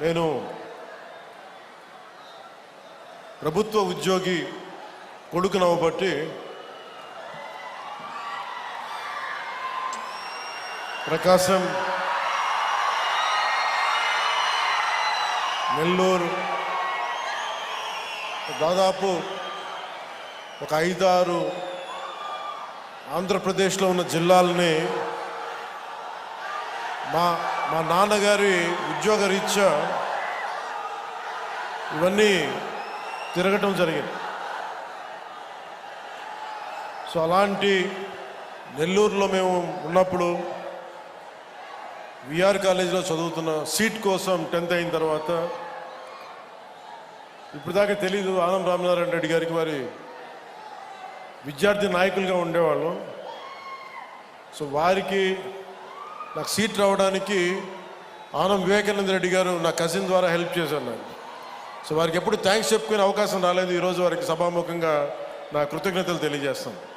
నేను ప్రభుత్వ ఉద్యోగి కొడుకు నవ్వబట్టి ప్రకాశం నెల్లూరు దాదాపు ఒక ఐదారు ఆంధ్రప్రదేశ్లో ఉన్న జిల్లాలని మా మా నాన్నగారి ఉద్యోగ రీత్యా ఇవన్నీ తిరగటం జరిగింది. సో అలాంటి నెల్లూరులో మేము ఉన్నప్పుడు విఆర్ కాలేజీలో చదువుతున్న సీట్ కోసం టెన్త్ అయిన తర్వాత ఇప్పుడు దాకా తెలీదు ఆనం రామనారాయణ రెడ్డి గారికి వారి విద్యార్థి నాయకులుగా ఉండేవాళ్ళం. సో వారికి నాకు సీట్ రావడానికి ఆనం వివేకానంద రెడ్డి గారు నా కజిన్ ద్వారా హెల్ప్ చేశాను నాకు. సో వారికి ఎప్పుడు థ్యాంక్స్ చెప్పుకునే అవకాశం రాలేదు. ఈరోజు వారికి సభాముఖంగా నా కృతజ్ఞతలు తెలియజేస్తాను